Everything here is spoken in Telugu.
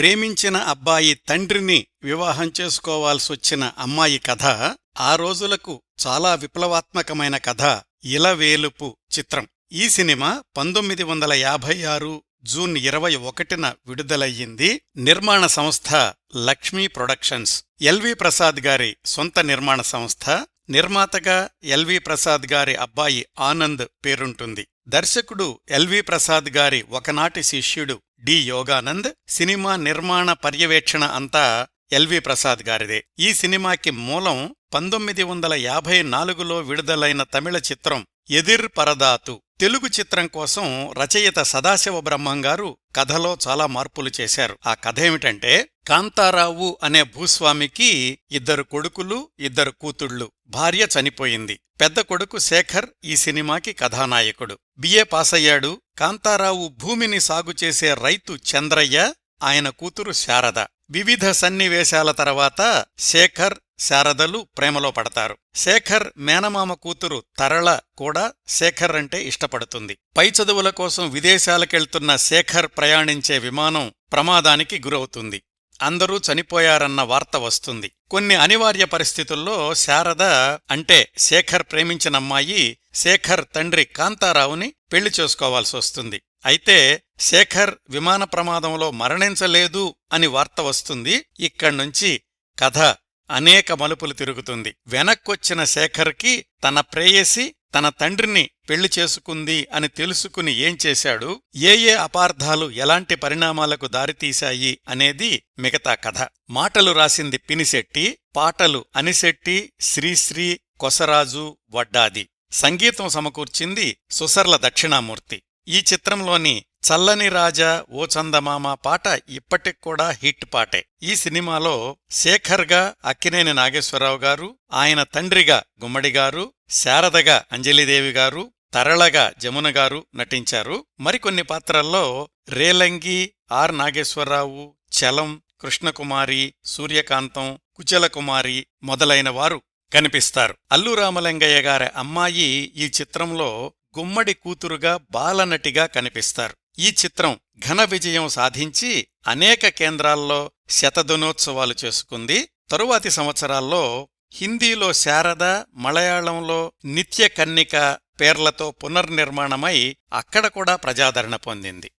ప్రేమించిన అబ్బాయి తండ్రిని వివాహం చేసుకోవాల్సొచ్చిన అమ్మాయి కథ ఆ రోజులకు చాలా విప్లవాత్మకమైన కథ. ఇలవేలుపు చిత్రం. ఈ సినిమా పంతొమ్మిది వందల యాభై ఆరు జూన్ ఇరవై ఒకటిన విడుదలయ్యింది నిర్మాణ సంస్థ లక్ష్మీ ప్రొడక్షన్స్. ఎల్వి ప్రసాద్ గారి సొంత నిర్మాణ సంస్థ. నిర్మాతగా ఎల్వి ప్రసాద్ గారి అబ్బాయి ఆనంద్ పేరుంటుంది. దర్శకుడు ఎల్వి ప్రసాద్ గారి ఒకనాటి శిష్యుడు డి. యోగానంద్ సినిమా నిర్మాణ పర్యవేక్షణ అంతా ఎల్వి ప్రసాద్ గారిదే. ఈ సినిమాకి మూలం పంతొమ్మిది వందల యాభై నాలుగులో విడుదలైన తమిళ చిత్రం ఎదిర్ పరదాతు. తెలుగు చిత్రం కోసం రచయిత సదాశివ బ్రహ్మం గారు కథలో చాలా మార్పులు చేశారు. ఆ కథ ఏమిటంటే కాంతారావు అనే భూస్వామికి ఇద్దరు కొడుకులు ఇద్దరు కూతుళ్ళు. భార్య చనిపోయింది. పెద్ద కొడుకు శేఖర్ ఈ సినిమాకి కథానాయకుడు. బిఏ పాసయ్యాడు. కాంతారావు భూమిని సాగు చేసే రైతు చంద్రయ్య ఆయన కూతురు శారద. వివిధ సన్నివేశాల తర్వాత శేఖర్ శారదలు ప్రేమలో పడతారు. శేఖర్ మేనమామ కూతురు తరళ కూడా శేఖర్ అంటే ఇష్టపడుతుంది. పై చదువుల కోసం విదేశాలకెళ్తున్న శేఖర్ ప్రయాణించే విమానం ప్రమాదానికి గురవుతుంది. అందరూ చనిపోయారన్న వార్త వస్తుంది. కొన్ని అనివార్య పరిస్థితుల్లో శారద అంటే శేఖర్ ప్రేమించిన అమ్మాయి శేఖర్ తండ్రి కాంతారావుని పెళ్ళి చేసుకోవాల్సి వస్తుంది. అయితే శేఖర్ విమాన ప్రమాదంలో మరణించలేదు అని వార్త వస్తుంది. ఇక్కడ్నుంచి కథ అనేక మలుపులు తిరుగుతుంది. వెనక్కొచ్చిన శేఖర్కి తన ప్రేయసి తన తండ్రిని పెళ్ళి చేసుకుంది అని తెలుసుకుని ఏం చేశాడు? ఏ ఏ అపార్థాలు ఎలాంటి పరిణామాలకు దారితీశాయి అనేది మిగతా కథ. మాటలు రాసింది పినిశెట్టి పాటలు అనిశెట్టి శ్రీశ్రీ కొసరాజు వడ్డాది. సంగీతం సమకూర్చింది సుసర్ల దక్షిణామూర్తి. ఈ చిత్రంలోని చల్లని రాజా ఓ చందమామ పాట ఇప్పటిక్కూడా హిట్ పాటే. ఈ సినిమాలో శేఖర్గా అక్కినేని నాగేశ్వరరావు గారు ఆయన తండ్రిగా గుమ్మడిగారు శారదగా అంజలిదేవి గారు తరళగా జమున గారు నటించారు. మరికొన్ని పాత్రల్లో రేలంగి ఆర్ నాగేశ్వరరావు చలం కృష్ణకుమారి సూర్యకాంతం కుచలకుమారి మొదలైన వారు కనిపిస్తారు. అల్లు రామలింగయ్య గారి అమ్మాయి ఈ చిత్రంలో గుమ్మడి కూతురుగా బాలనటిగా కనిపిస్తారు. ఈ చిత్రం ఘన విజయం సాధించి అనేక కేంద్రాల్లో శతదినోత్సవాలు చేసుకుంది. తరువాతి సంవత్సరాల్లో హిందీలో శారద మలయాళంలో నిత్య కన్నిక పేర్లతో పునర్నిర్మాణమై అక్కడ కూడా ప్రజాదరణ పొందింది.